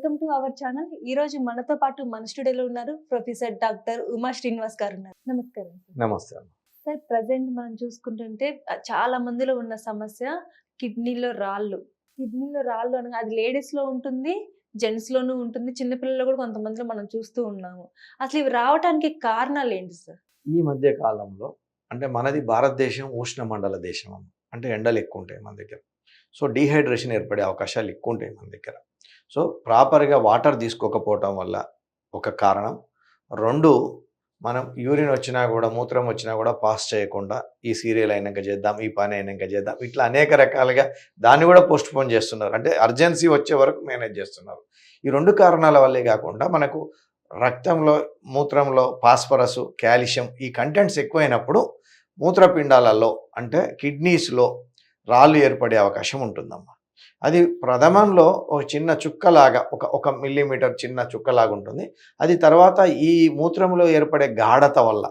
Welcome to our channel. ఈ రోజు మనతో పాటు మన స్టూడియోలో ఉన్నారు ప్రొఫెసర్ డాక్టర్ ఉమా శ్రీనివాస్ గారు ఉన్నారు. నమస్కారం అమ్మ. సార్ ప్రజెంట్ మనం చూసుకుంటుంటే చాలా మందిలో ఉన్న సమస్య కిడ్నీలో రాళ్ళు. కిడ్నీలో రాళ్ళు అనగా అది లేడీస్లో ఉంటుంది జెంట్స్ లోనూ ఉంటుంది చిన్నపిల్లలు కూడా కొంతమందిలో మనం చూస్తూ ఉన్నాము. అసలు ఇవి రావడానికి కారణాలు ఏంటి సార్? ఈ మధ్య కాలంలో అంటే మనది భారతదేశం ఉష్ణ మండల దేశం. అంటే ఎండలు ఎక్కువ ఉంటాయి మన దగ్గర. సో డీహైడ్రేషన్ ఏర్పడే అవకాశాలు ఎక్కువ ఉంటాయి మన దగ్గర. సో ప్రాపర్గా వాటర్ తీసుకోకపోవటం వల్ల ఒక కారణం. రెండు మనం యూరిన్ వచ్చినా కూడా మూత్రం వచ్చినా కూడా పాస్ చేయకుండా ఈ సీరియల్ అయినాక చేద్దాం ఈ పని అయినాక చేద్దాం ఇట్లా అనేక రకాలుగా దాన్ని కూడా పోస్ట్ పోన్ చేస్తున్నారు. అంటే అర్జెన్సీ వచ్చే వరకు మేనేజ్ చేస్తున్నారు. ఈ రెండు కారణాల వల్లే కాకుండా మనకు రక్తంలో మూత్రంలో ఫాస్ఫరస్ కాల్షియం ఈ కంటెంట్స్ ఎక్కువైనప్పుడు మూత్రపిండాలలో అంటే కిడ్నీస్లో రాళ్ళు ఏర్పడే అవకాశం ఉంటుందమ్మా. అది ప్రథమంలో ఒక చిన్న చుక్కలాగా ఒక ఒక మిల్లీమీటర్ చిన్న చుక్కలాగా ఉంటుంది అది తర్వాత ఈ మూత్రంలో ఏర్పడే గాఢత వల్ల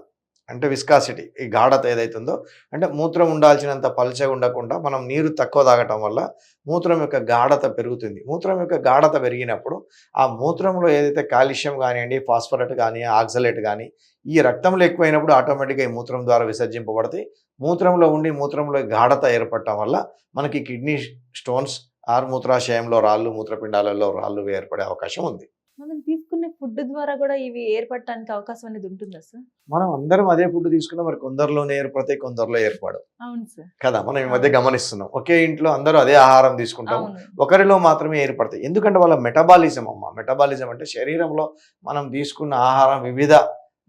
అంటే విస్కాసిటీ ఈ గాఢత ఏదైతుందో అంటే మూత్రం ఉండాల్సినంత పలచ ఉండకుండా మనం నీరు తక్కువ తాగటం వల్ల మూత్రం యొక్క గాఢత పెరుగుతుంది. మూత్రం యొక్క గాఢత పెరిగినప్పుడు ఆ మూత్రంలో ఏదైతే కాల్షియం కానివ్వండి ఫాస్ఫరట్ కానీ ఆక్సలేట్ కానీ ఈ రక్తంలో ఎక్కువైనప్పుడు ఆటోమేటిక్గా ఈ మూత్రం ద్వారా విసర్జింపబడతాయి. మూత్రంలో ఉండి మూత్రంలో గాఢత ఏర్పడటం వల్ల మనకి కిడ్నీ స్టోన్స్ ఆర్ మూత్రాశయంలో రాళ్ళు మూత్రపిండాలలో రాళ్ళు ఏర్పడే అవకాశం ఉంది. మనం తీసుకునే ఫుడ్ ద్వారా కూడా ఇవి ఏర్పడటానికి అవకాశం అనేది ఉంటుందా సార్? మనం అందరం అదే ఫుడ్ తీసుకున్నాం మరి కొందరిలోనే ఏర్పడతాయి కొందరిలో ఏర్పడవు. అవును సార్. కదా మనం ఈ మధ్య గమనిస్తున్నాం. ఒకే ఇంట్లో అందరూ అదే ఆహారం తీసుకుంటాం ఒకరిలో మాత్రమే ఏర్పడతాయి. ఎందుకంటే వాళ్ళ మెటబాలిజం అమ్మ. మెటబాలిజం అంటే శరీరంలో మనం తీసుకున్న ఆహారం వివిధ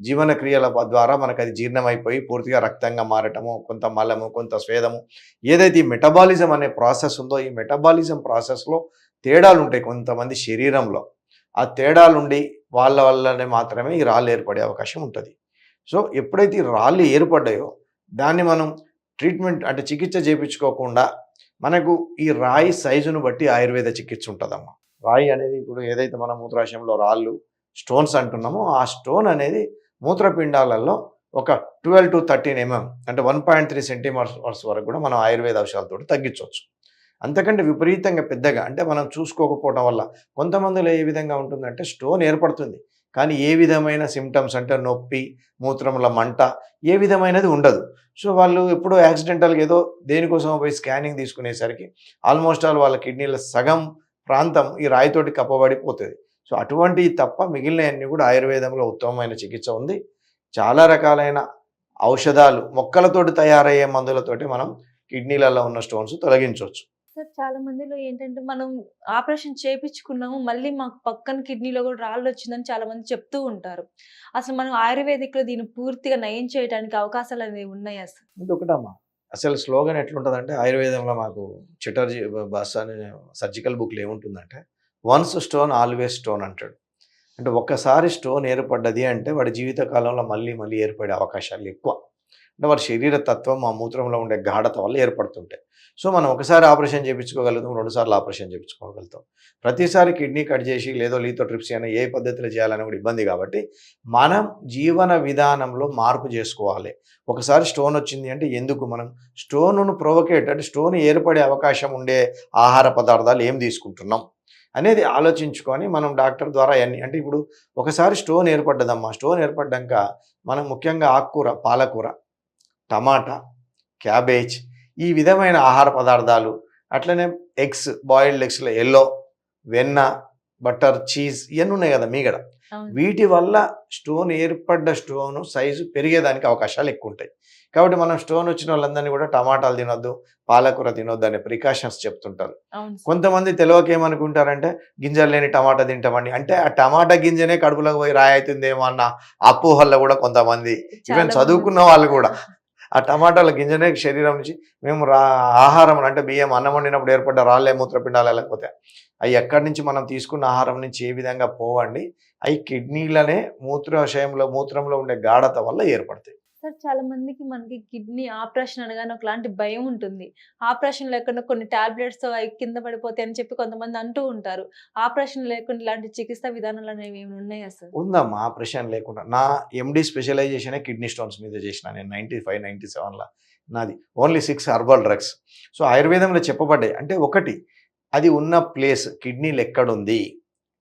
జీవన క్రియల ద్వారా మనకు అది జీర్ణమైపోయి పూర్తిగా రక్తంగా మారటము కొంత మలము కొంత స్వేదము. ఏదైతే ఈ మెటబాలిజం అనే ప్రాసెస్ ఉందో ఈ మెటబాలిజం ప్రాసెస్లో తేడాలు ఉంటాయి కొంతమంది శరీరంలో. ఆ తేడాలుండి వాళ్ళ వల్లనే మాత్రమే ఈ రాళ్ళు ఏర్పడే అవకాశం ఉంటుంది. సో ఎప్పుడైతే ఈ రాళ్ళు ఏర్పడ్డాయో దాన్ని మనం ట్రీట్మెంట్ అంటే చికిత్స చేయించుకోకుండా మనకు ఈ రాయి సైజును బట్టి ఆయుర్వేద చికిత్స ఉంటుందమ్మా. రాయి అనేది ఇప్పుడు ఏదైతే మన మూత్రాశయంలో రాళ్ళు స్టోన్స్ అంటున్నామో ఆ స్టోన్ అనేది మూత్రపిండాలలో ఒక ట్వెల్వ్ టు థర్టీన్ ఎంఎం అంటే వన్ పాయింట్ త్రీ సెంటీమీటర్స్ వరకు కూడా మనం ఆయుర్వేద ఔషధాలతో తగ్గించవచ్చు. అంతకంటే విపరీతంగా పెద్దగా అంటే మనం చూసుకోకపోవడం వల్ల కొంతమందిలో ఏ విధంగా ఉంటుందంటే స్టోన్ ఏర్పడుతుంది. కానీ ఏ విధమైన సిమ్టమ్స్ అంటే నొప్పి మూత్రముల మంట ఏ విధమైనది ఉండదు. సో వాళ్ళు ఎప్పుడో యాక్సిడెంటల్గా ఏదో దేనికోసం పోయి స్కానింగ్ తీసుకునేసరికి ఆల్మోస్ట్ ఆల్ వాళ్ళ కిడ్నీల సగం ప్రాంతం ఈ రాయితోటి కప్పబడిపోతుంది. సో అటువంటి తప్ప మిగిలినవన్నీ కూడా ఆయుర్వేదంలో ఉత్తమమైన చికిత్స ఉంది. చాలా రకాలైన ఔషధాలు మొక్కలతోటి తయారయ్యే మందులతోటి మనం కిడ్నీలలో ఉన్న స్టోన్స్ తొలగించవచ్చు. సార్ చాలా మందిలో ఏంటంటే మనం ఆపరేషన్ చేపించుకున్నాము మళ్ళీ మాకు పక్కన కిడ్నీలో కూడా రాళ్ళు వచ్చిందని చాలా మంది చెప్తూ ఉంటారు. అసలు మనం ఆయుర్వేదిక్లో దీన్ని పూర్తిగా నయం చేయడానికి అవకాశాలు అనేవి ఉన్నాయా సార్? ఇంకొకటమ్మా అసలు స్లోగన్ ఎట్లుంటుందంటే ఆయుర్వేదంలో మాకు చిటర్జీ బస్ అనే సర్జికల్ బుక్లో ఏముంటుందంటే వన్స్ స్టోన్ ఆల్వేస్ స్టోన్ అంటాడు. అంటే ఒక్కసారి స్టోన్ ఏర్పడ్డది అంటే వాడి జీవితకాలంలో మళ్ళీ మళ్ళీ ఏర్పడే అవకాశాలు ఎక్కువ. అంటే వాడి శరీర తత్వం ఆ మూత్రంలో ఉండే గాఢత వల్ల ఏర్పడుతుంటాయి. సో మనం ఒకసారి ఆపరేషన్ చేయించుకోగలుగుతాం రెండుసార్లు ఆపరేషన్ చేయించుకోగలుగుతాం. ప్రతిసారి కిడ్నీ కట్ చేసి లేదో లీతో ట్రిప్స్ అయినా ఏ పద్ధతిలో చేయాలని కూడా ఇబ్బంది కాబట్టి మనం జీవన విధానంలో మార్పు చేసుకోవాలి. ఒకసారి స్టోన్ వచ్చింది అంటే ఎందుకు మనం స్టోన్ను ప్రొవకేట్ అంటే స్టోన్ ఏర్పడే అవకాశం ఉండే ఆహార పదార్థాలు ఏం తీసుకుంటున్నాం అనేది ఆలోచించుకొని మనం డాక్టర్ ద్వారా అన్ని అంటే ఇప్పుడు ఒకసారి స్టోన్ ఏర్పడ్డదమ్మా స్టోన్ ఏర్పడ్డాక మనం ముఖ్యంగా ఆకుకూర పాలకూర టమాటా క్యాబేజ్ ఈ విధమైన ఆహార పదార్థాలు అట్లనే ఎగ్స్ బాయిల్డ్ ఎగ్స్లో ఎల్లో వెన్న బటర్ చీజ్ ఇవన్నీ ఉన్నాయి కదా మీగడ వీటి వల్ల స్టోన్ ఏర్పడ్డ స్టోన్ సైజు పెరిగేదానికి అవకాశాలు ఎక్కువ ఉంటాయి కాబట్టి మనం స్టోన్ వచ్చిన వాళ్ళందరినీ కూడా టమాటాలు తినొద్దు పాలకూర తినొద్దు అనే ప్రికాషన్స్ చెప్తుంటారు. కొంతమంది తెలియక ఏమనుకుంటారంటే గింజలు లేని టమాటా తింటామండి. అంటే ఆ టమాటా గింజనే కడుపులోకి పోయి రాయి అవుతుందేమో అన్న అపోహల్లో కూడా కొంతమంది. ఈవెన్ చదువుకున్న వాళ్ళు కూడా. ఆ టమాటాల గింజనే శరీరం నుంచి మేము రా ఆహారం అంటే బియ్యం అన్నం వండినప్పుడు ఏర్పడ్డ రాళ్ళే మూత్రపిండాలు లేకపోతే. అవి ఎక్కడి నుంచి మనం తీసుకున్న ఆహారం నుంచి ఏ విధంగా పోవండి అవి కిడ్నీలనే మూత్రాశయంలో మూత్రంలో ఉండే గాఢత వల్ల ఏర్పడతాయి. సార్ చాలా మందికి మనకి కిడ్నీ ఆపరేషన్ అనగానే ఒకలాంటి భయం ఉంటుంది. ఆపరేషన్ లేకుండా కొన్ని టాబ్లెట్స్ అవి కింద పడిపోతాయి అని చెప్పి కొంతమంది అంటూ ఉంటారు. ఆపరేషన్ లేకుండా ఇలాంటి చికిత్స విధానాలు అనేవి ఏమైనా ఉన్నాయా సార్? ఉందమ్మా ఆపరేషన్ లేకుండా? నా ఎండి స్పెషలైజేషనే కిడ్నీ స్టోన్స్ మీద చేసిన. నేను నైంటీ ఫైవ్ నైంటీ సెవెన్లో నాది. Only six herbal drugs so ఆయుర్వేదంలో చెప్పబడ్డాయి. అంటే ఒకటి అది ఉన్న ప్లేస్ కిడ్నీలు ఎక్కడుంది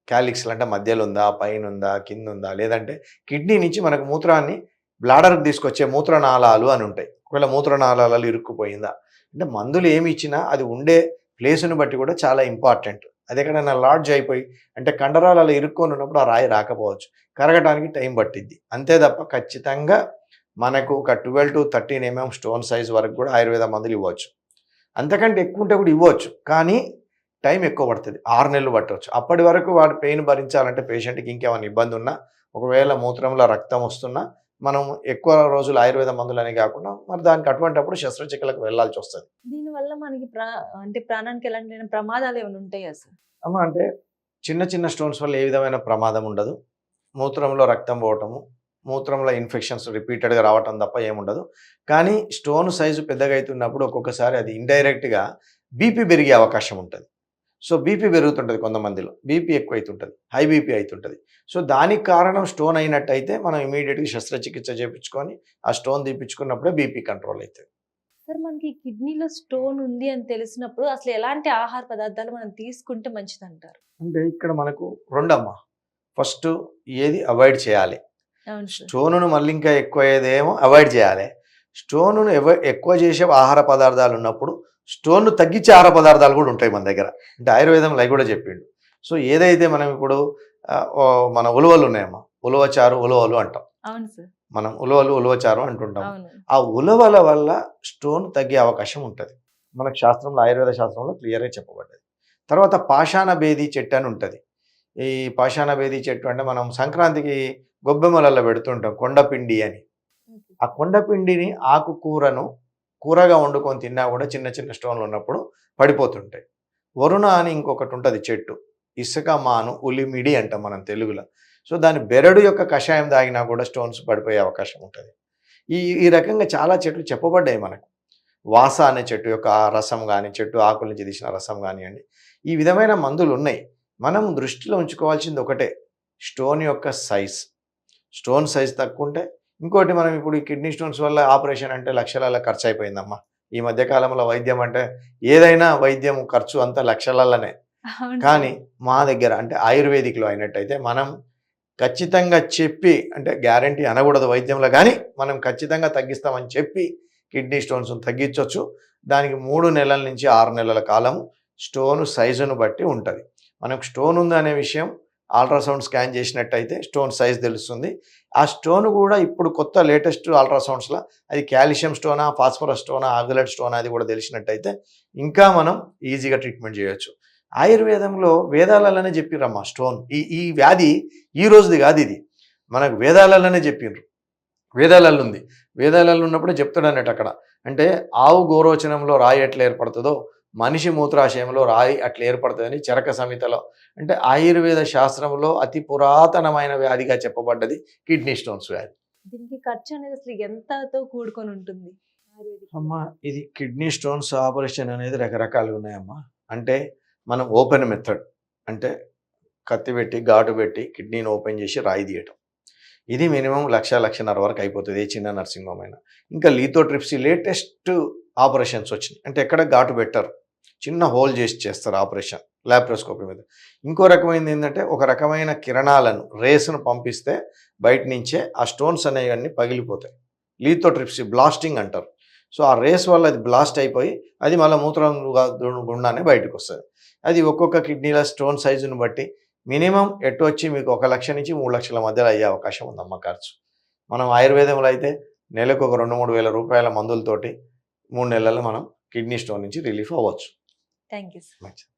క్యాలిక్స్లు అంటే మధ్యలో ఉందా పైన ఉందా కింద ఉందా లేదంటే కిడ్నీ నుంచి మనకు మూత్రాన్ని బ్లాడర్కి తీసుకొచ్చే మూత్రనాళాలు అని ఉంటాయి. ఒకవేళ మూత్రనాళాలు ఇరుక్కుపోయిందా? అంటే మందులు ఏమి ఇచ్చినా అది ఉండే ప్లేస్ని బట్టి కూడా చాలా ఇంపార్టెంట్. అది ఎక్కడైనా లాడ్జ్ అయిపోయి అంటే కండరాలు అలా ఇరుక్కొని ఉన్నప్పుడు ఆ రాయి రాకపోవచ్చు. కరగటానికి టైం పట్టిద్ది. అంతే తప్ప ఖచ్చితంగా మనకు ఒక twelve to thirteen MM stone size వరకు కూడా ఆయుర్వేద మందులు ఇవ్వచ్చు. అంతకంటే ఎక్కువ ఉంటే కూడా ఇవ్వచ్చు. కానీ టైం ఎక్కువ పడుతుంది. ఆరు నెలలు పట్టవచ్చు అప్పటి వరకు వాడు పెయిన్ భరించాలంటే పేషెంట్కి ఇంకేమైనా ఇబ్బంది ఉన్నా ఒకవేళ మూత్రంలో రక్తం వస్తున్నా మనం ఎక్కువ రోజులు ఆయుర్వేద మందులని కాకుండా మరి దానికి అటువంటిప్పుడు శస్త్రచికిత్సలకు వెళ్ళాల్సి వస్తుంది. దీనివల్ల మనకి అంటే ప్రాణానికి ఎలాంటి ప్రమాదాలు ఏమైనా ఉంటాయా సార్? అమ్మ అంటే చిన్న చిన్న స్టోన్స్ వల్ల ఏ విధమైన ప్రమాదం ఉండదు. మూత్రంలో రక్తం పోవటము మూత్రంలో ఇన్ఫెక్షన్స్ రిపీటెడ్గా రావటం తప్ప ఏముండదు కానీ స్టోన్ సైజు పెద్దగా అవుతున్నప్పుడు ఒక్కొక్కసారి అది ఇండైరెక్ట్గా బీపీ పెరిగే అవకాశం ఉంటుంది. సో బీపీ పెరుగుతుంటుంది కొంతమందిలో. బీపీ ఎక్కువ అవుతుంటుంది హై బీపీ అవుతుంటుంది సో దానికి కారణం స్టోన్ అయినట్టయితే మనం ఇమీడియట్గా శస్త్రచికిత్స చేయించుకొని ఆ స్టోన్ తీపించుకున్నప్పుడే బీపీ కంట్రోల్ అవుతుంది సార్ మనకి కిడ్నీలో స్టోన్ ఉంది అని తెలిసినప్పుడు అసలు ఎలాంటి ఆహార పదార్థాలు మనం తీసుకుంటే మంచిది అంటారు అంటే ఇక్కడ మనకు రెండమ్మా. ఫస్ట్ ఏది అవాయిడ్ చేయాలి. స్టోనును మళ్ళీ ఇంకా ఎక్కువ అయ్యేదేమో అవాయిడ్ చేయాలి. స్టోనును ఎక్కువ చేసే ఆహార పదార్థాలు ఉన్నప్పుడు స్టోన్ను తగ్గించే ఆహార పదార్థాలు కూడా ఉంటాయి మన దగ్గర. అంటే ఆయుర్వేదంలో అవి కూడా చెప్పిండు. సో ఏదైతే మనం ఇప్పుడు మన ఉలువలు ఉన్నాయమ్మా ఉలువచారు ఉలువలు అంటాం. మనం ఉలువలు ఉలువచారు అంటుంటాం. ఆ ఉలవల వల్ల స్టోన్ తగ్గే అవకాశం ఉంటుంది. మనకు శాస్త్రంలో ఆయుర్వేద శాస్త్రంలో క్లియర్గా చెప్పబడ్డది. తర్వాత పాషాణ భేది చెట్టు అని ఉంటుంది. ఈ పాషాణ భేది చెట్టు అంటే మనం సంక్రాంతికి గొబ్బెమ్మలలో పెడుతుంటాం కొండపిండి అని. ఆ కొండపిండిని ఆకుకూరను కూరగా వండుకొని తిన్నా కూడా చిన్న చిన్న స్టోన్లు ఉన్నప్పుడు పడిపోతుంటాయి. వరుణ అని ఇంకొకటి ఉంటుంది చెట్టు. ఇసుక మాను ఉలిమిడి అంటాం మనం తెలుగులో. సో దాని బెరడు యొక్క కషాయం తాగినా కూడా స్టోన్స్ పడిపోయే అవకాశం ఉంటుంది. ఈ ఈ రకంగా చాలా చెట్లు చెప్పబడ్డాయి మనకు. వాస అనే చెట్టు యొక్క రసం కానీ చెట్టు ఆకుల నుంచి తీసిన రసం కానివ్వండి ఈ విధమైన మందులు ఉన్నాయి. మనం దృష్టిలో ఉంచుకోవాల్సింది ఒకటే స్టోన్ యొక్క సైజ్. స్టోన్ సైజ్ తక్కువ ఉంటే ఇంకోటి మనం ఇప్పుడు ఈ కిడ్నీ స్టోన్స్ వల్ల ఆపరేషన్ అంటే లక్షల ఖర్చు అయిపోయిందమ్మా ఈ మధ్య కాలంలో వైద్యం అంటే ఏదైనా వైద్యం ఖర్చు అంతా లక్షలలోనే కానీ మా దగ్గర అంటే ఆయుర్వేదిక్లో అయినట్టయితే మనం ఖచ్చితంగా చెప్పి అంటే గ్యారంటీ అనకూడదు వైద్యంలో కానీ మనం ఖచ్చితంగా తగ్గిస్తామని చెప్పి కిడ్నీ స్టోన్స్ తగ్గించవచ్చు దానికి మూడు నెలల నుంచి ఆరు నెలల కాలం స్టోన్ సైజును బట్టి ఉంటుంది. మనకు స్టోన్ ఉంది అనే విషయం అల్ట్రాసౌండ్ స్కాన్ చేసినట్టయితే స్టోన్ సైజ్ తెలుస్తుంది. ఆ స్టోన్ కూడా ఇప్పుడు కొత్త లేటెస్ట్ అల్ట్రాసౌండ్స్లో అది కాల్షియం స్టోనా ఫాస్ఫరస్ స్టోనా ఆగ్లైట్ స్టోనా అది కూడా తెలిసినట్టయితే ఇంకా మనం ఈజీగా ట్రీట్మెంట్ చేయొచ్చు. ఆయుర్వేదంలో వేదాలలోనే చెప్పిర్రమ్మా స్టోన్. ఈ ఈ వ్యాధి ఈ రోజుది కాదు ఇది. మనకు వేదాలలోనే చెప్పిండ్రు వేదాలలో ఉంది. వేదాలలో ఉన్నప్పుడే చెప్తాడు అన్నట్టు అక్కడ. అంటే ఆవు గోరోచనంలో రాయి ఎట్లా ఏర్పడుతుందో మనిషి మూత్రాశయంలో రాయి అట్లా ఏర్పడుతుందని చరక సంహితలో. అంటే ఆయుర్వేద శాస్త్రంలో అతి పురాతనమైన వ్యాధిగా చెప్పబడ్డది కిడ్నీ స్టోన్స్ వ్యాధి. దీనికి ఖర్చు అనేది అసలు ఎంతతో కూడుకొని ఉంటుంది? అమ్మా ఇది కిడ్నీ స్టోన్స్ ఆపరేషన్ అనేది రకరకాలుగా ఉన్నాయమ్మా. అంటే మనం ఓపెన్ మెథడ్ అంటే కత్తి పెట్టి ఘాటు పెట్టి కిడ్నీని ఓపెన్ చేసి రాయి తీయటం. ఇది మినిమం లక్ష లక్షన్నర వరకు అయిపోతుంది ఏ చిన్న నర్సింగ్ హోమ్ అయినా. ఇంకా లీతో ట్రిప్స్ లేటెస్ట్ ఆపరేషన్స్ వచ్చినాయి. అంటే ఎక్కడ ఘాటు పెట్టరు. చిన్న హోల్ చేసి చేస్తారు ఆపరేషన్ ల్యాప్రోస్కోపీ మీద. ఇంకో రకమైనది ఏంటంటే ఒక రకమైన కిరణాలను రేస్ను పంపిస్తే బయట నుంచే ఆ స్టోన్స్ అనేవన్నీ పగిలిపోతాయి. లీతో ట్రిప్స్ బ్లాస్టింగ్ అంటారు. సో ఆ రేస్ వల్ల అది బ్లాస్ట్ అయిపోయి అది మళ్ళీ మూత్రం గుండానే బయటకు వస్తుంది. అది ఒక్కొక్క కిడ్నీల స్టోన్ సైజును బట్టి మినిమం ఎటు వచ్చి మీకు ఒక లక్ష నుంచి మూడు లక్షల మధ్యలో అయ్యే అవకాశం ఉందమ్మ ఖర్చు. మనం ఆయుర్వేదంలో అయితే నెలకు ఒక రెండు మూడు వేల రూపాయల మందులతోటి మూడు నెలల్లో మనం కిడ్నీ స్టోన్ నుంచి రిలీఫ్ అవ్వచ్చు. థ్యాంక్ యూ సార్ మంచిది